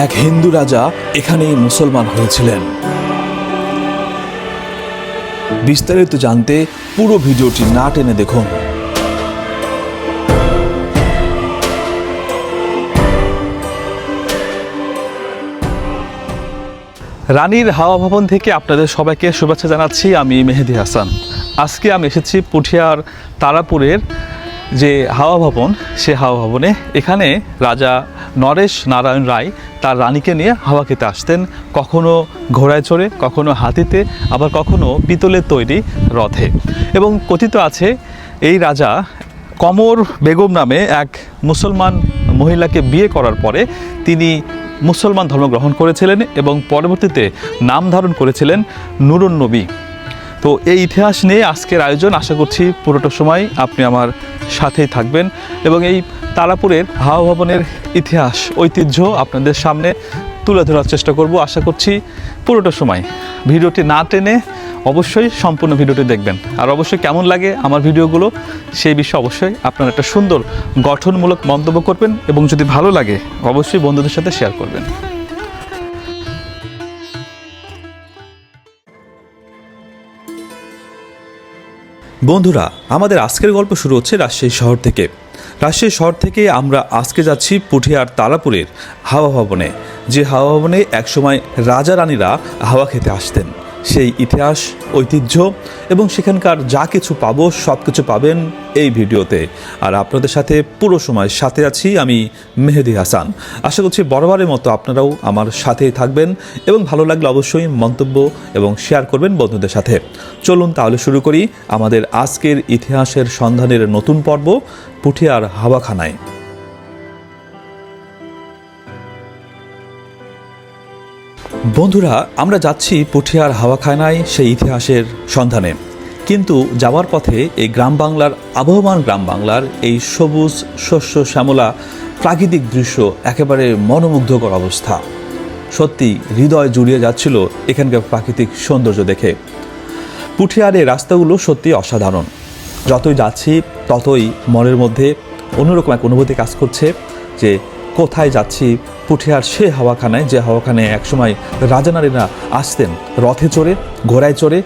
এক হিন্দু রাজা এখানেই মুসলমান হয়েছিলেন। বিস্তারিত জানতে পুরো ভিডিওটি না টেনে দেখুন। রানীর হাওয়া ভবন থেকে আপনাদের সবাইকে শুভেচ্ছা জানাচ্ছি, আমি মেহেদি হাসান। আজকে আমি এসেছি পুঠিয়ার তারাপুরের যে হাওয়া ভবন, সে হাওয়া ভবনে এখানে রাজা নরেশ নারায়ণ রায় তার রানীকে নিয়ে হাওয়া খেতে আসতেন। কখনো ঘোড়ায় চড়ে, কখনো হাতিতে, আবার কখনো পিতলের তৈরি রথে। এবং কথিত আছে, এই রাজা কমর বেগম নামে এক মুসলমান মহিলাকে বিয়ে করার পরে তিনি মুসলমান ধর্ম গ্রহণ করেছিলেন এবং পরবর্তীতে নাম ধারণ করেছিলেন নুরুন নবী। তো এই ইতিহাস নিয়ে আজকের আয়োজন আশা করছি পুরোটা সময় আপনি আমার সাথেই থাকবেন এবং এই তারাপুরের হাওয়া ভবনের ইতিহাস, ঐতিহ্য আপনাদের সামনে তুলে ধরার চেষ্টা করব। আশা করছি পুরোটা সময়। ভিডিওটি না টেনে অবশ্যই সম্পূর্ণ ভিডিওটি দেখবেন। আর অবশ্যই কেমন লাগে আমার ভিডিওগুলো, সেই বিষয়ে অবশ্যই আপনারা একটা সুন্দর গঠনমূলক মন্তব্য করবেন এবং যদি ভালো লাগে, অবশ্যই বন্ধুদের সাথে শেয়ার করবেন। বন্ধুরা, আমাদের আজকের গল্প শুরু হচ্ছে রাজশাহী শহর থেকে। রাজশাহী শহর থেকে আমরা আজকে যাচ্ছি পুঠিয়ার তারাপুরের হাওয়া ভবনে, যে হাওয়া ভবনে একসময় রাজা রানীরা হাওয়া খেতে আসতেন। সেই ইতিহাস, ঐতিহ্য এবং সেখানকার যা কিছু পাবো, সব কিছু পাবেন এই ভিডিওতে। আর আপনাদের সাথে পুরো সময় সাথে আছি আমি মেহেদি হাসান। আশা করছি বরাবরের মতো আপনারাও আমার সাথেই থাকবেন এবং ভালো লাগলে অবশ্যই মন্তব্য এবং শেয়ার করবেন বন্ধুদের সাথে। চলুন তাহলে শুরু করি আমাদের আজকের ইতিহাসের সন্ধানের নতুন পর্ব, পুঠিয়ার হাওয়াখানায়। বন্ধুরা, আমরা যাচ্ছি পুঠিয়ার হাওয়াখানায় সেই ইতিহাসের সন্ধানে। কিন্তু যাওয়ার পথে এই গ্রাম বাংলার, আবহমান গ্রাম বাংলার এই সবুজ, শস্য, শ্যামলা প্রাকৃতিক দৃশ্য একেবারে মনোমুগ্ধকর অবস্থা। সত্যি হৃদয় জুড়িয়ে যাচ্ছিল এখানকার প্রাকৃতিক সৌন্দর্য দেখে। পুঠিয়ার এই রাস্তাগুলো সত্যি অসাধারণ। যতই যাচ্ছি, ততই মনের মধ্যে অন্যরকম এক অনুভূতি কাজ করছে যে কোথায় যাচ্ছি পুঠিয়ার সে হাওয়াখানায়, যে হাওয়াখানায় একসময় রাজানারীরা আসতেন, রথে চড়ে, ঘোড়ায় চড়ে।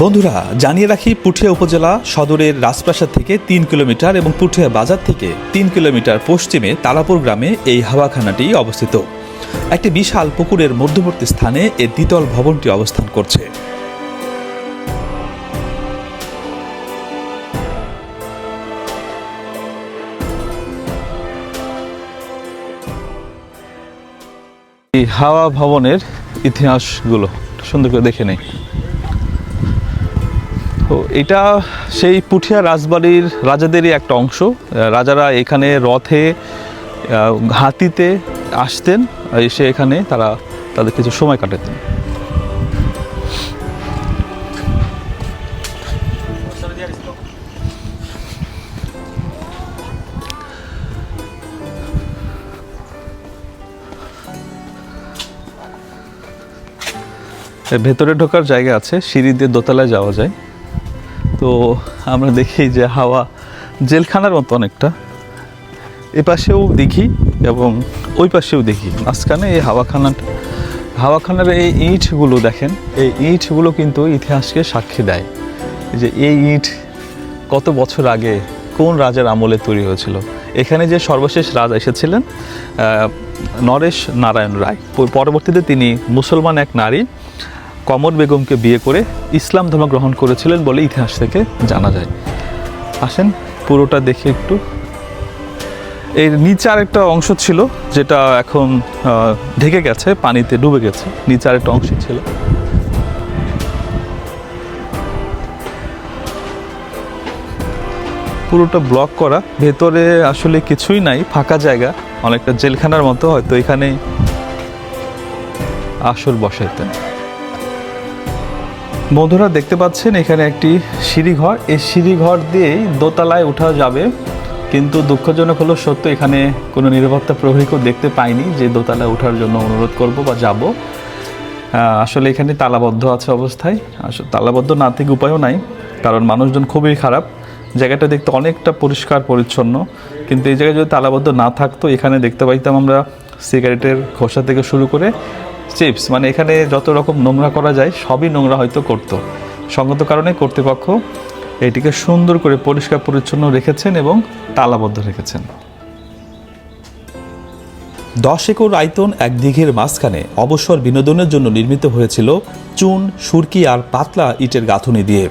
বন্ধুরা, জানিয়ে রাখি, পুঠিয়া উপজেলা সদরের রাজপ্রাসাদ থেকে তিন কিলোমিটার এবং পুঠিয়া বাজার থেকে তিন কিলোমিটার পশ্চিমে তালাপুর গ্রামে এই হাওয়াখানাটি অবস্থিত। একটি বিশাল পুকুরের মধ্যবর্তী স্থানে এর দ্বিতল ভবনটি অবস্থান করছে। এই হাওয়া ভবনের ইতিহাসগুলো সুন্দর করে দেখে নেই। তো এটা সেই পুঠিয়া রাজবাড়ির রাজাদেরই একটা অংশ। রাজারা এখানে রথে হাতিতে আসতেন, এসে এখানে তারা তাদের কিছু সময় কাটাতেন। ভেতরে ঢোকার জায়গা আছে, সিঁড়ি দিয়ে দোতলায় যাওয়া যায়। তো আমরা দেখি যে হাওয়া জেলখানার মতো অনেকটা। এ পাশেও দেখি এবং ওই পাশেও দেখি। মাঝখানে এই হাওয়াখানাটা হাওয়াখানার এই ইঁটগুলো দেখেন, এই ইঁটগুলো কিন্তু ইতিহাসকে সাক্ষী দেয়। যে এই ইঁট কত বছর আগে কোন রাজার আমলে তৈরি হয়েছিল? এখানে যে সর্বশেষ রাজা এসেছিলেন নরেশ নারায়ণ রায়। পরবর্তীতে তিনি মুসলমান এক নারী কমর বেগমকে বিয়ে করে ইসলাম ধর্ম গ্রহণ করেছিলেন বলে ইতিহাস থেকে জানা যায়। আসেন, পুরোটা দেখে একটু। এর নিচে আরেকটা অংশ ছিল, যেটা এখন ঢেকে গেছে, পানিতে ডুবে গেছে। নিচে আরেকটা অংশ ছিল। পুরোটা ব্লক করা। ভেতরে আসলে কিছুই নাই, ফাঁকা জায়গা। অনেকটা জেলখানার মতো, হয়তো এখানে আসর বসাইতেন। বন্ধুরা দেখতে পাচ্ছেন, এখানে একটি সিঁড়িঘর। এই সিঁড়িঘর দিয়েই দোতলায় ওঠা যাবে। কিন্তু দুঃখজনক হলো, সত্য, এখানে কোনো নিরাপত্তা প্রহরীকেও দেখতে পাইনি যে দোতলায় ওঠার জন্য অনুরোধ করব বা যাব। আসলে এখানে তালাবদ্ধ আছে অবস্থায়। আসলে তালাবদ্ধ না থেকে উপায়ও নাই, কারণ মানুষজন খুবই খারাপ। জায়গাটা দেখতে অনেকটা পরিষ্কার, পরিচ্ছন্ন। কিন্তু এই জায়গায় যদি তালাবদ্ধ না থাকতো, এখানে দেখতে পাইতাম আমরা সিগারেটের খোসা থেকে শুরু করে চিপস মানে এখানে যত রকম নোংরা করা যায়, সবই নোংরা হয়তো করতো। সঙ্গত কারণে কর্তৃপক্ষ এটিকে সুন্দর করে পরিষ্কার পরিচ্ছন্ন রেখেছেন এবং তালাবদ্ধ রেখেছেন। দশ একর আয়তন এক দিঘের মাঝখানে অবসর বিনোদনের জন্য নির্মিত হয়েছিল চুন, সুরকি আর পাতলা ইটের গাঁথুনি দিয়ে।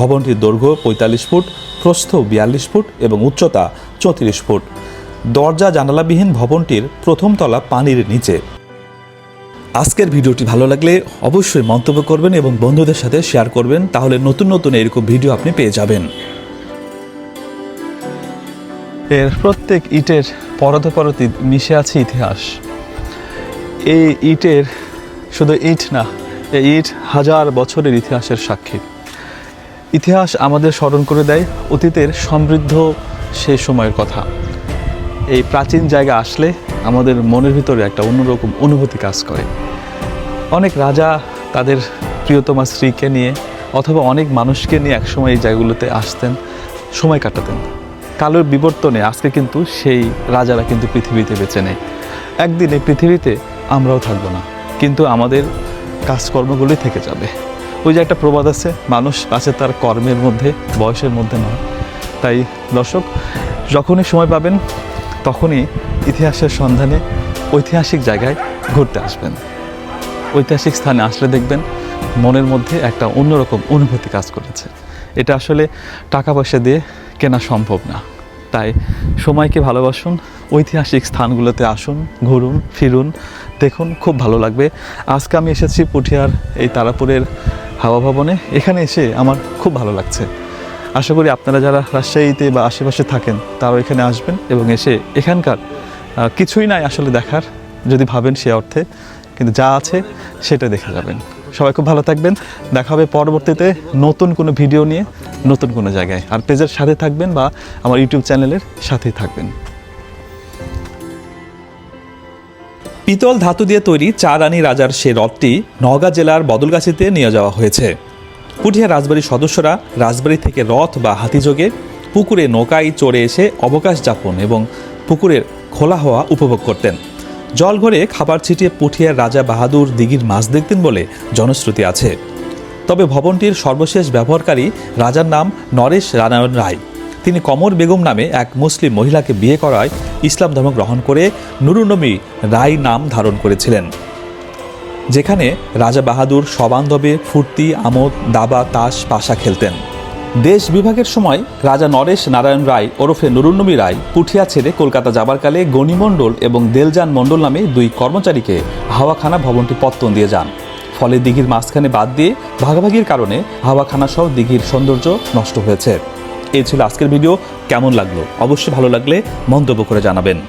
ভবনটির দৈর্ঘ্য পঁয়তাল্লিশ ফুট, প্রস্থ বিয়াল্লিশ ফুট এবং উচ্চতা চৌত্রিশ ফুট। দরজা জানালাবিহীন ভবনটির প্রথম তলা পানির নিচে। আজকের ভিডিওটি ভালো লাগলে অবশ্যই মন্তব্য করবেন এবং বন্ধুদের সাথে শেয়ার করবেন, তাহলে নতুন নতুন এরকম ভিডিও আপনি পেয়ে যাবেন। এর প্রত্যেক ইটের পরতে পরতে মিশে আছে ইতিহাস। এই ইটের শুধু ইট না, এই ইট হাজার বছরের ইতিহাসের সাক্ষী। ইতিহাস আমাদের স্মরণ করে দেয় অতীতের সমৃদ্ধ সেই সময়ের কথা। এই প্রাচীন জায়গা আসলে আমাদের মনের ভিতরে একটা অন্যরকম অনুভূতি কাজ করে। অনেক রাজা তাদের প্রিয়তমা স্ত্রীকে নিয়ে অথবা অনেক মানুষকে নিয়ে একসময় এই জায়গাগুলোতে আসতেন, সময় কাটাতেন। কালোর বিবর্তনে আজকে কিন্তু সেই রাজারা কিন্তু পৃথিবীতে বেঁচে নেয় একদিন এই পৃথিবীতে আমরাও থাকব না, কিন্তু আমাদের কাজকর্মগুলোই থেকে যাবে। ওই যে একটা প্রবাদ আছে, মানুষ আছে তার কর্মের মধ্যে, বয়সের মধ্যে নয়। তাই দর্শক, যখনই সময় পাবেন তখনই ইতিহাসের সন্ধানে ঐতিহাসিক জায়গায় ঘুরতে আসবেন। ঐতিহাসিক স্থানে আসলে দেখবেন মনের মধ্যে একটা অন্যরকম অনুভূতি কাজ করেছে। এটা আসলে টাকা পয়সা দিয়ে কেনা সম্ভব না। তাই সময়কে ভালোবাসুন, ঐতিহাসিক স্থানগুলোতে আসুন, ঘুরুন, ফিরুন, দেখুন, খুব ভালো লাগবে। আজকে আমি এসেছি পুঠিয়ার এই তারাপুরের হাওয়া ভবনে। এখানে এসে আমার খুব ভালো লাগছে। আশা করি আপনারা যারা রাজশাহীতে বা আশেপাশে থাকেন, তারাও এখানে আসবেন এবং এসে এখানকার কিছুই নাই আসলে দেখার, যদি ভাবেন সে অর্থে, কিন্তু যা আছে সেটা দেখে যাবেন। সবাই খুব ভালো থাকবেন। দেখা হবে পরবর্তীতে নতুন কোনো ভিডিও নিয়ে, নতুন কোনো জায়গায়। আর পেজের সাথে থাকবেন বা আমার ইউটিউব চ্যানেলের সাথেই থাকবেন। পিতল ধাতু দিয়ে তৈরি চা রানী রাজার সে রথটি নওগাঁ জেলার বদলগাছিতে নিয়ে যাওয়া হয়েছে। পুঠিয়া রাজবাড়ির সদস্যরা রাজবাড়ি থেকে রথ বা হাতিযোগে পুকুরে নৌকায় চড়ে এসে অবকাশ যাপন এবং পুকুরের খোলা হওয়া উপভোগ করতেন। জল ঘরে খাবার ছিটিয়ে পুঠিয়ার রাজা বাহাদুর দিঘির মাছ দেখতেন বলে জনশ্রুতি আছে। তবে ভবনটির সর্বশেষ ব্যবহারকারী রাজার নাম নরেশ রানায়ণ রায়। তিনি কমর বেগম নামে এক মুসলিম মহিলাকে বিয়ে করায় ইসলাম ধর্ম গ্রহণ করে নুরুনবী রায় নাম ধারণ করেছিলেন। যেখানে রাজা বাহাদুর, সবান্ধবে, ফুর্তি, আমোদ, দাবা, তাস, পাশা খেলতেন। দেশ বিভাগের সময় রাজা নরেশ নারায়ণ রায় ওরফে নুরুন্নবী রায় পুঠিয়া ছেড়ে কলকাতা যাবার কালে গণিমণ্ডল এবং দেলজান মণ্ডল নামে দুই কর্মচারীকে হাওয়াখানা ভবনটি পত্তন দিয়ে যান। ফলে দিঘির মাঝখানে বাদ দিয়ে ভাগাভাগির কারণে হাওয়াখানা সহ দিঘির সৌন্দর্য নষ্ট হয়েছে। এই ছিল আজকের ভিডিও। কেমন লাগল? অবশ্যই ভালো লাগলে মন্তব্য করে জানাবেন।